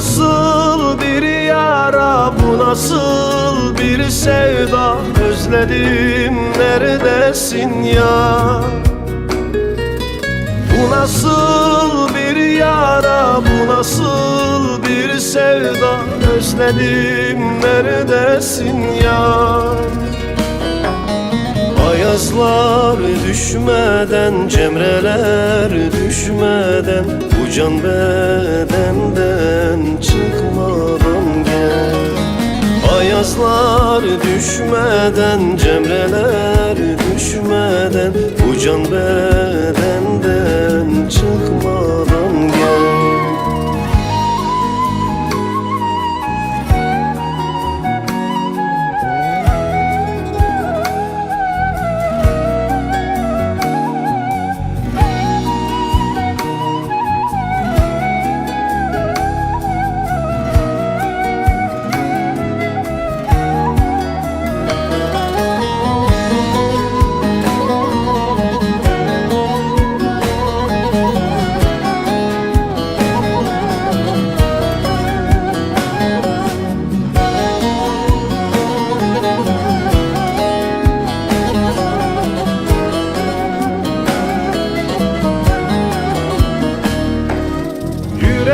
Nasıl bir yara, bu nasıl bir sevda? Özledim neredesin ya? Bu nasıl bir yara, bu nasıl bir sevda? Özledim neredesin ya? Ayazlar düşmeden, cemreler düşmeden Can bedenden çıkmadan gel. Ayazlar düşmeden, cemreler düşmeden Bu can bedenden çıkmadan gel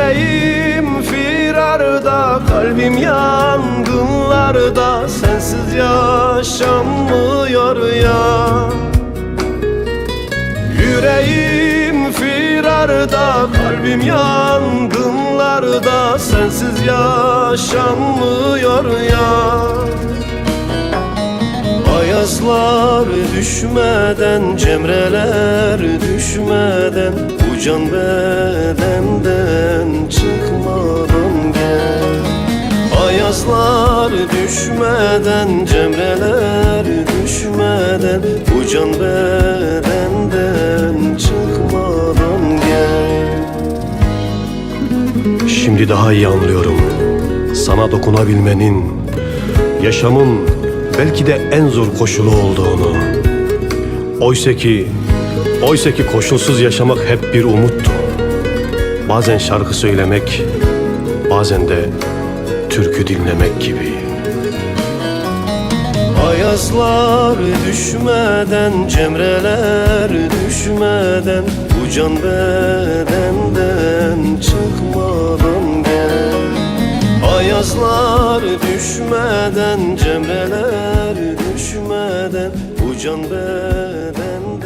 Yüreğim firarda, kalbim yangınlarda. Sensiz yaşanmıyor ya. Yüreğim firarda, kalbim yangınlarda. Sensiz yaşanmıyor ya Ayazlar düşmeden, cemreler düşmeden Bu can bedenden çıkmadan gel Ayazlar düşmeden, cemreler düşmeden Bu can bedenden çıkmadan gel Şimdi daha iyi anlıyorum. Sana dokunabilmenin, yaşamın belki de en zor koşulu olduğunu. Oysa ki, oysa ki koşulsuz yaşamak hep bir umuttu. Bazen şarkı söylemek, bazen de türkü dinlemek gibi. Ayazlar düşmeden, cemreler düşmeden Bu can bedenden çıkmadan gel Ayazlar düşmeden, cemreler düşmeden Bu can bedenden